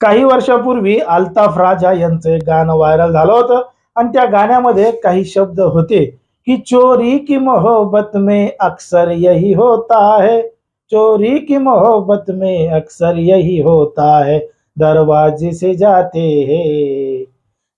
काही वर्षापूर्वी अल्ताफ राजा यांचं एक गाणं व्हायरल झालं होतं. आणि त्या गाण्यामध्ये काही शब्द होते की चोरी की मोहब्बत में अक्सर यही होता है चोरी की मोहब्बत में अक्सर यही होता है दरवाजे से जाते हैं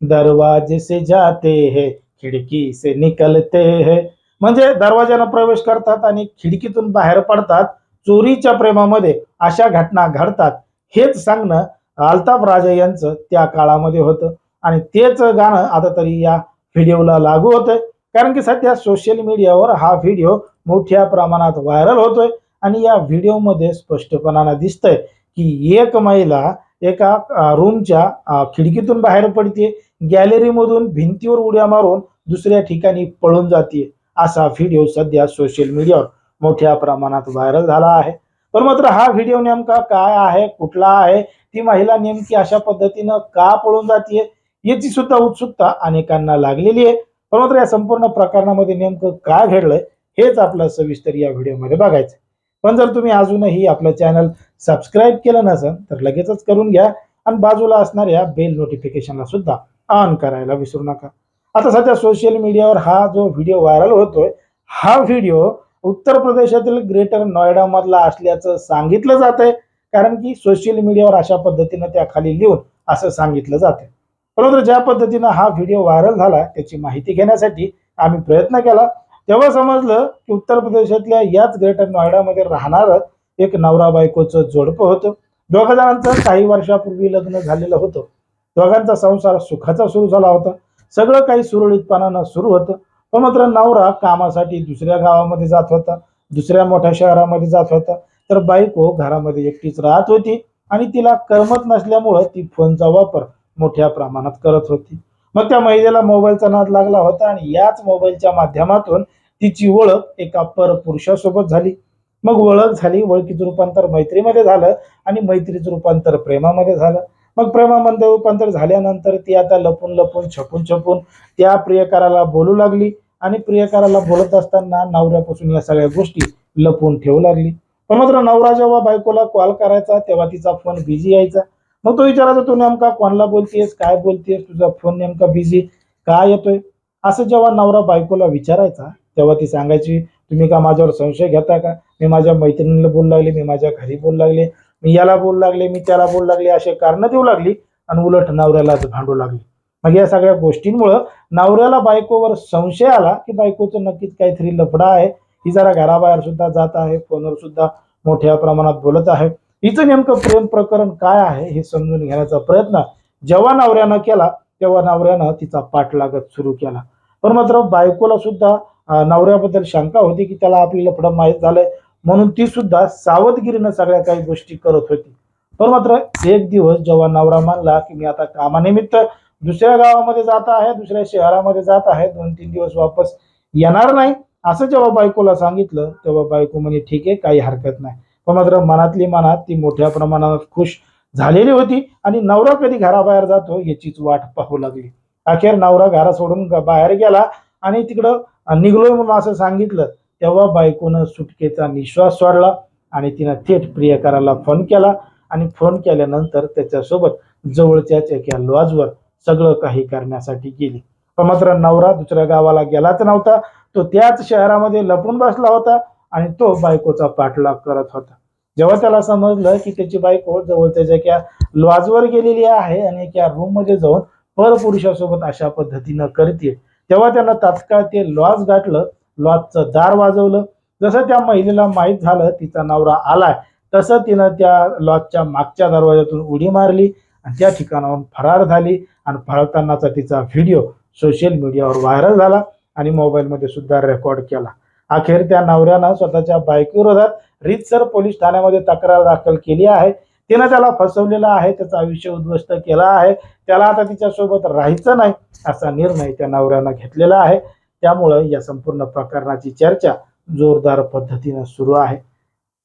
दरवाजे से जाते हैं खिडकी से निकलते हैं. म्हणजे दरवाजानं प्रवेश करतात आणि खिडकीतून बाहेर पडतात चोरीच्या प्रेमामध्ये अशा घटना घडतात. हेच सांगणं अल्ताफ राजा यांचं त्या काळामध्ये होतं. आणि तेच गाणं आता तरी या व्हिडिओला लागू होतंय. कारण की सध्या सोशल मीडियावर हा व्हिडिओ मोठ्या प्रमाणात व्हायरल होतोय. आणि या व्हिडिओमध्ये स्पष्टपणानं दिसतंय की एक महिला एका रूमच्या खिडकीतून बाहेर पडते गॅलरीमधून भिंतीवर उड्या मारून दुसऱ्या ठिकाणी पळून जाते असा व्हिडिओ सध्या सोशल मीडियावर मोठ्या प्रमाणात व्हायरल झाला आहे. पण मात्र हा व्हिडिओ नेमका काय आहे कुठला आहे? ती महिला नेमकी अशा पद्धतीनं का पळून जाते याची सुद्धा उत्सुकता अनेकांना लागलेली आहे. पण मात्र या संपूर्ण प्रकरणामध्ये नेमकं काय घडलंय हेच आपलं सविस्तर या व्हिडिओमध्ये बघायचं पण जर तुम्ही अजूनही आपलं चॅनल सबस्क्राईब केलं नसेल तर लगेचच करून घ्या आणि बाजूला असणाऱ्या बेल नोटिफिकेशनला सुद्धा ऑन करायला विसरू नका. आता सध्या सोशल मीडियावर हा जो व्हिडिओ व्हायरल होतोय हा व्हिडिओ उत्तर प्रदेशातील ग्रेटर नोएडा मधला असल्याचं सांगितलं जात आहे कारण की सोशल मीडियावर अशा पद्धतीनं त्या खाली लिहून असं सांगितलं जाते परंतु ज्या पद्धतीनं हा व्हिडिओ व्हायरल झाला त्याची माहिती घेण्यासाठी आम्ही प्रयत्न केला. तेव्हा समजलं की उत्तर प्रदेशातल्या याच ग्रेटर नोएडामध्ये राहणारं एक नवरा बायकोचं जोडपं होतं. दोघा जणांचं काही वर्षापूर्वी लग्न झालेलं होतं. दोघांचा संसार सुखाचा सुरू झाला होता. सगळं काही सुरळीतपणानं सुरू होतं. पण मात्र नवरा कामासाठी दुसऱ्या गावामध्ये जात होता दुसऱ्या मोठ्या शहरामध्ये जात होता. तर बायको घरामध्ये एकटीच राहत होती आणि तिला करमत नसल्यामुळं ती फोनचा वापर मोठ्या प्रमाणात करत होती. मग त्या महिलेला मोबाईलचा नाद लागला होता आणि याच मोबाईलच्या माध्यमातून तिची ओळख एका पर पुरुषासोबत झाली. मग ओळख झाली ओळखीचं रूपांतर मैत्रीमध्ये झालं आणि मैत्रीचं रूपांतर प्रेमामध्ये झालं. मग प्रेमामध्ये रूपांतर झाल्यानंतर ती आता लपून लपून छपून छपून त्या प्रियकाराला बोलू लागली आणि प्रियकाराला बोलत असताना नवऱ्यापासून या सगळ्या गोष्टी लपून ठेवू लागली. पण मात्र नवरा जेव्हा बायकोला कॉल करायचा तेव्हा तिचा फोन बिझी यायचा. मग तो विचारायचा तू नेमका कोणाला बोलतेस काय बोलतेस तुझा फोन नेमका बिझी का येतोय? असं जेव्हा नवरा बायकोला विचारायचा तेव्हा ती सांगायची तुम्ही का माझ्यावर संशय घेता का? मी माझ्या मैत्रिणीला बोलू लागले मी माझ्या घरी बोलू लागले मी याला बोलू लागले मी त्याला बोलू लागले असे कारणं देऊ लागली आणि उलट नवऱ्यालाच भांडू लागली. मग या सगळ्या गोष्टींमुळं नवऱ्याला बायकोवर संशय आला की बायकोचं नक्कीच काहीतरी लफडा आहे. ही जरा घराबाहेर सुद्धा जात आहे फोनवर सुद्धा मोठ्या प्रमाणात बोलत आहे. हिचं नेमकं प्रेम प्रकरण काय आहे हे समजून घेण्याचा प्रयत्न जेव्हा नवऱ्यानं केला तेव्हा नवऱ्यानं तिचा पाठलागत सुरू केला. पण मात्र बायकोला सुद्धा नवऱ्याबद्दल शंका होती की त्याला आपली लफडं माहीत झालंय. म्हणून ती सुद्धा सावधगिरीनं सगळ्या काही गोष्टी करत होती. पण मात्र एक दिवस जेव्हा नवरा मानला की मी आता कामानिमित्त दुसऱ्या गावामध्ये जात आहे दुसऱ्या शहरामध्ये जात आहे दोन तीन दिवस वापस येणार नाही असं जेव्हा बायकोला सांगितलं तेव्हा बायको म्हणे ठीक आहे काही हरकत नाही. पण मात्र मनातली मनात ती मोठ्या प्रमाणात खुश झालेली होती आणि नवरा कधी घराबाहेर जातो याचीच वाट पाहू लागली. अखेर नवरा घरा सोडून बाहेर गेला आणि तिकडं निघलोय म्हणून असं सांगितलं. तेव्हा बायकोनं सुटकेचा निश्वास सोडला आणि तिनं थेट प्रियकराला फोन केला आणि फोन केल्यानंतर त्याच्यासोबत जवळच्याच एका लॉजवर सगळं काही करण्यासाठी गेली. पण मात्र नवरा दुसऱ्या गावाला गेलाच नव्हता. तो त्याच शहरामध्ये लपून बसला होता आणि तो बायकोचा पाठलाग करत होता. जेव्हा त्याला समजलं की त्याची बायको जवळच्या एका लॉजवर गेलेली आहे आणि एका रूममध्ये जाऊन परपुरुषासोबत अशा पद्धतीनं करते तेव्हा त्यानं तात्काळ ते लॉज गाठलं लॉजचं दार वाजवलं. जसं त्या महिलेला माहीत झालं तिचा नवरा आलाय तसं तिनं त्या लॉजच्या मागच्या दरवाजातून उडी मारली आणि त्या ठिकाणाहून फरार झाली आणि पळतानाचा तिचा व्हिडिओ सोशल मीडियावर व्हायरल झाला आणि मोबाईलमध्ये सुद्धा रेकॉर्ड केला. अखेर त्या नवऱ्यानं स्वतःच्या बायकोविरोधात रितसर पोलीस ठाण्यामध्ये तक्रार दाखल केली आहे. तिनं त्याला फसवलेलं आहे त्याचं आयुष्य उद्ध्वस्त केलं आहे त्याला आता तिच्यासोबत राहायचं नाही असा निर्णय त्या नवऱ्यानं घेतलेला आहे. त्यामुळं या संपूर्ण प्रकरणाची चर्चा जोरदार पद्धतीनं सुरू आहे.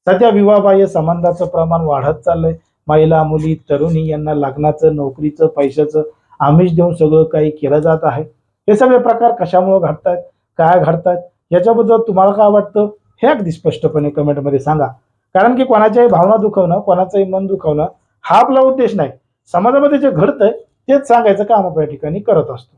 सध्या विवाहबाह्य संबंधाचं प्रमाण वाढत चाललंय. महिला मुली तरुणी यांना लग्नाचं नोकरीचं पैशाचं आमिष देऊन सगळं काही केलं जात आहे. हे सगळे प्रकार कशामुळे घडतायत? काय घडतायत? याच्याबद्दल तुम्हाला काय वाटतं? हे अगदी स्पष्टपणे कमेंटमध्ये सांगा. कारण की कोणाच्याही भावना दुखवणं कोणाचंही मन दुखवणं हा आपला उद्देश नाही. समाजामध्ये जे घडतंय तेच सांगायचं काम आपण या ठिकाणी करत असतो.